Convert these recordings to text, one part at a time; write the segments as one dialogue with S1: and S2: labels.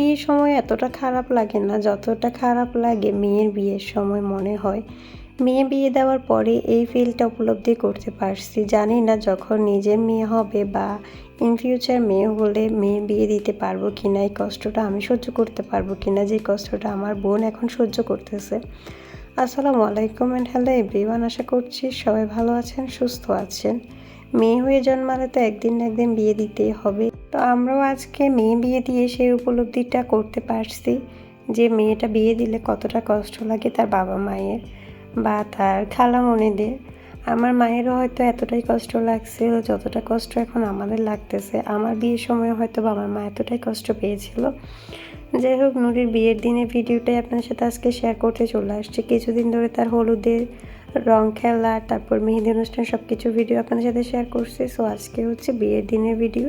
S1: বিয়ের সময় এতটা খারাপ লাগে না, যতটা খারাপ লাগে মেয়ের বিয়ের সময় মনে হয়। মেয়ে বিয়ে দেওয়ার পরে এই ফিলটা উপলব্ধি করতে পারছি। জানি না যখন নিজের মেয়ে হবে বা ইন ফিউচার মেয়ে হলে মেয়ে বিয়ে দিতে পারব কি না এই কষ্টটা আমি সহ্য করতে পারব কি না যে কষ্টটা আমার বোন এখন সহ্য করতেছে। আসসালামু আলাইকুম অ্যান্ড হ্যালো এভরিওয়ান আশা করছি সবাই ভালো আছেন, সুস্থ আছেন। মেয়ে হয়ে জন্মালে তো একদিন না একদিন বিয়ে দিতেই হবে। আমরাও আজকে মেয়ে বিয়ে দিয়ে সেই উপলব্ধিটা করতে পারছি যে মেয়েটা বিয়ে দিলে কতটা কষ্ট লাগে তার বাবা মায়ের বা তার খালামণিদের। আমার মায়েরও হয়তো এতটাই কষ্ট লাগছিল, যতটা কষ্ট এখন আমাদের লাগতেছে। আমার বিয়ের সময় হয়তো আমার মা এতটাই কষ্ট পেয়েছিল। যাই হোক, নুরির বিয়ের দিনের ভিডিওটাই আপনার সাথে আজকে শেয়ার করতে চলে আসছে। কিছুদিন ধরে তার হলুদের রং খেলা, তারপর মেহেদি অনুষ্ঠান সব কিছু ভিডিও আপনার সাথে শেয়ার করছি। সো আজকে হচ্ছে বিয়ের দিনের ভিডিও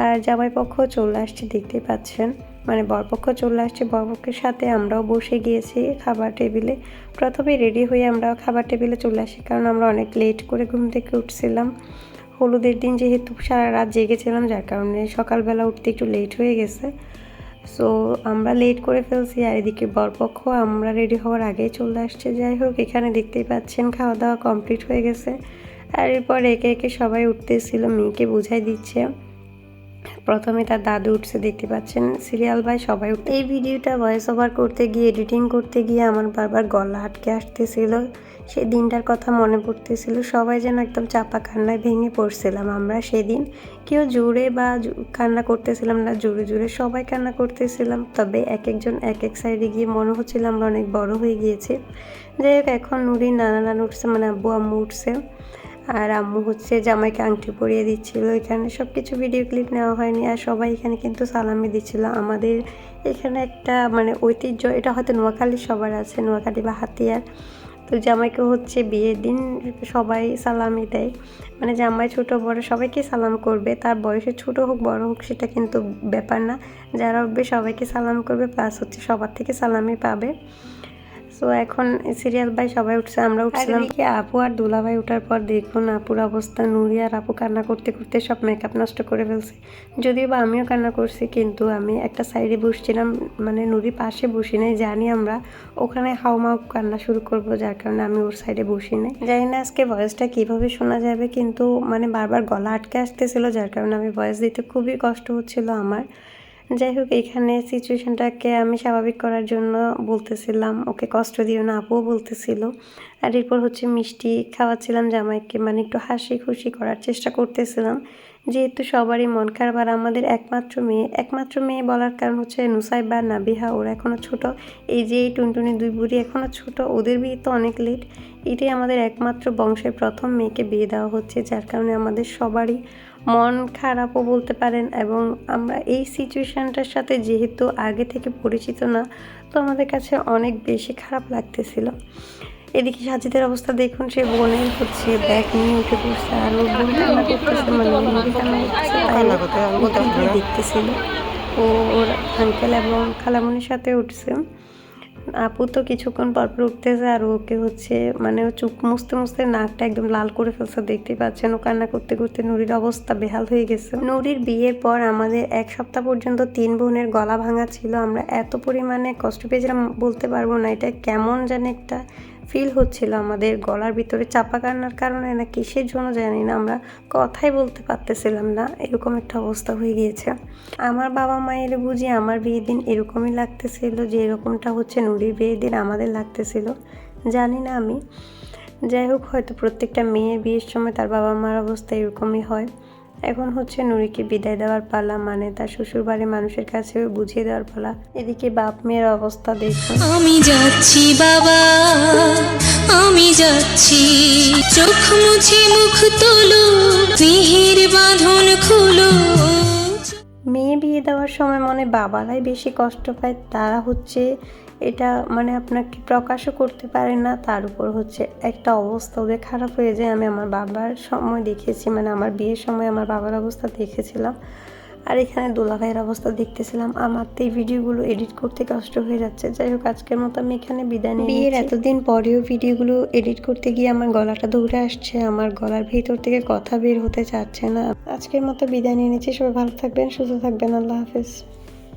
S1: আর জামাই পক্ষ চলে আসছে, দেখতেই পাচ্ছেন। মানে বরপক্ষ চলে আসছে বরপক্ষের সাথে আমরাও বসে গিয়েছি খাবার টেবিলে। প্রথমে রেডি হয়ে আমরাও খাবার টেবিলে চলে আসি, কারণ আমরা অনেক লেট করে ঘুম থেকে উঠছিলাম। হলুদের দিন যেহেতু সারা রাত জেগেছিলাম, যার কারণে সকালবেলা উঠতে একটু লেট হয়ে গেছে। সো আমরা লেট করে ফেলছি, আর এদিকে বরপক্ষ আমরা রেডি হওয়ার আগেই চলে আসছে। যাই হোক, এখানে দেখতেই পাচ্ছেন খাওয়া দাওয়া কমপ্লিট হয়ে গেছে। আর এরপর একে একে সবাই উঠতেছিল, মেয়েকে বুঝাই দিচ্ছে। প্রথমে তার দাদু উঠছে, দেখতে পাচ্ছেন? সিরিয়াল ভাই সবাই উঠতে এই ভিডিওটা ভয়েস ওভার করতে গিয়ে এডিটিং করতে গিয়ে আমার বারবার গলা আটকে আসতেছিল। সেই দিনটার কথা মনে পড়তেছিল। সবাই যেন একদম চাপা কান্নায় ভেঙে পড়ছিলাম আমরা সেদিন। কেউ জোরে বা কান্না করতেছিলাম না, জোরে জোরে সবাই কান্না করতেছিলাম। তবে এক একজন এক এক সাইডে গিয়ে মনে হচ্ছিল আমরা অনেক বড় হয়ে গিয়েছি। যাই হোক, এখন নুরি নানা নানা উঠছে মানে আব্বু, আম্মু উঠছে। আর আম্মু হচ্ছে জামাইকে আংটি পরিয়ে দিচ্ছিল। এখানে সব কিছু ভিডিও ক্লিপ নেওয়া হয়নি আর সবাই এখানে কিন্তু সালামি দিচ্ছিল। আমাদের এখানে একটা মানে ঐতিহ্য, এটা হয়তো নোয়াখালী সবার আছে, নোয়াখালী বা হাতিয়ার। তো জামাইকে হচ্ছে বিয়ের দিন সবাই সালামি দেয়। মানে জামাই ছোট, বড় সবাইকে সালাম করবে। তার বয়সে ছোট হোক, বড় হোক, সেটা কিন্তু ব্যাপার না। যারা উঠবে সবাইকে সালাম করবে প্লাস হচ্ছে সবার থেকে সালামি পাবে। সো এখন সিরিয়াল বাই সবাই উঠছে আমরা উঠছিলাম কি আপু আর দুলাভাই ওঠার পর দেখুন আপুর অবস্থা নুরি আর আপু কান্না করতে করতে সব মেকআপ নষ্ট করে ফেলছে। যদিও বা আমিও কান্না করছি কিন্তু আমি একটা সাইডে বসছিলাম মানে নুরি পাশে বসি নাই জানি আমরা ওখানে হাউমাউ কান্না শুরু করব যার কারণে আমি ওর সাইডে বসি নাই। জানি না আজকে ভয়েসটা কীভাবে শোনা যাবে কিন্তু মানে বারবার গলা আটকে আসতেছিল যার কারণে আমি ভয়েস দিতে খুবই কষ্ট হচ্ছিল আমার। যাই হোক, এখানে সিচুয়েশনটাকে আমি স্বাভাবিক করার জন্য বলতেছিলাম। ওকে কষ্ট দিও না আপুও বলতেছিল। আর এরপর হচ্ছে মিষ্টি খাওয়াচ্ছিলাম জামাইকে মানে একটু হাসি খুশি করার চেষ্টা করতেছিলাম। যেহেতু সবারই মন খারাপ, আর আমাদের একমাত্র মেয়ে একমাত্র মেয়ে বলার কারণ হচ্ছে নুসাইবা, নাবিহা, ওরা এখনও ছোট। এই যে এই টুনটুনি দুই বুড়ি এখনও ছোট, ওদের বিয়ে তো অনেক লেট এটাই আমাদের একমাত্র বংশের প্রথম মেয়েকে বিয়ে দেওয়া হচ্ছে, যার কারণে আমাদের সবারই মন খারাপও বলতে পারেন এবং আমরা এই সিচুয়েশানটার সাথে যেহেতু আগে থেকে পরিচিত না তো আমাদের কাছে অনেক বেশি খারাপ লাগতেছিল। এদিকে সাজিদের অবস্থা দেখুন সে বোনের হচ্ছে ব্যাগ নিয়ে উঠে পড়ছে আর কান্না করতেছে মানে দেখতেছিল। ও ওর আঙ্কেল এবং খালামনির সাথে উঠছে। আপু তো কিছুক্ষণ পর পর উঠতেছে আর ওকে হচ্ছে মানে ও চুপ মুছতে মুছতে নাকটা একদম লাল করে ফেলছে। দেখতেই পাচ্ছেন ও কান্না করতে করতে নুরির অবস্থা বেহাল হয়ে গেছে। নুরির বিয়ের পর আমাদের এক সপ্তাহ পর্যন্ত তিন বোনের গলা ভাঙা ছিল। আমরা এত পরিমাণে কষ্ট পেয়েছিলাম বলতে পারব না, এটা কেমন যেন একটা ফিল হচ্ছিল আমাদের গলার ভিতরে চাপা কান্নার কারণে না কিসের জন্য জানি না, আমরা কথাই বলতে পারতেছিলাম না, এরকম একটা অবস্থা হয়ে গিয়েছে। আমার বাবা মায়ের বুঝি আমার বিয়ের দিন এরকমই লাগতেছিল যে এরকমটা হচ্ছে নুরির বিয়ের দিন আমাদের লাগতেছিল, জানি না আমি। যাই হোক, হয়তো প্রত্যেকটা মেয়ের বিয়ের সময় তার বাবা মার অবস্থা এরকমই হয়। এখন হচ্ছে নুরিকে বিদায় দেওয়ার পালা মানে তার শ্বশুর বাড়ির মানুষের কাছে বুঝিয়ে দেওয়ার পালা। এদিকে বাপ মেয়ের অবস্থা দেখো
S2: আমি যাচ্ছি বাবা, আমি যাচ্ছি। চোখ মুছে মুখ তোলো, স্নেহের বাঁধন খুলো।
S1: মেয়ে বিয়ে দেওয়ার সময় মনে বাবারাই বেশি কষ্ট পায়, তারা হচ্ছে এটা মানে আপনাকে প্রকাশও করতে পারে না, তার উপর হচ্ছে একটা অবস্থা ওদের খারাপ হয়ে যায়। আমি আমার বাবার সময় দেখেছি মানে আমার বিয়ের সময় আমার বাবার অবস্থা দেখেছিলাম। আর এখানে দোলা ভাইয়ের অবস্থা দেখতেছিলাম। আমার তো এই ভিডিওগুলো এডিট করতে কষ্ট হয়ে যাচ্ছে। যাই হোক আজকের মতো আমি এখানে বিদায় নিই বিয়ের এতদিন পরেও ভিডিওগুলো এডিট করতে গিয়ে আমার গলাটা দৌড়ে আসছে। আমার গলার ভিতর থেকে কথা বের হতে চাচ্ছে না। আজকের মতো বিদায় নিয়ে নিচ্ছি। সবাই ভালো থাকবেন সুস্থ থাকবেন। আল্লাহ হাফেজ।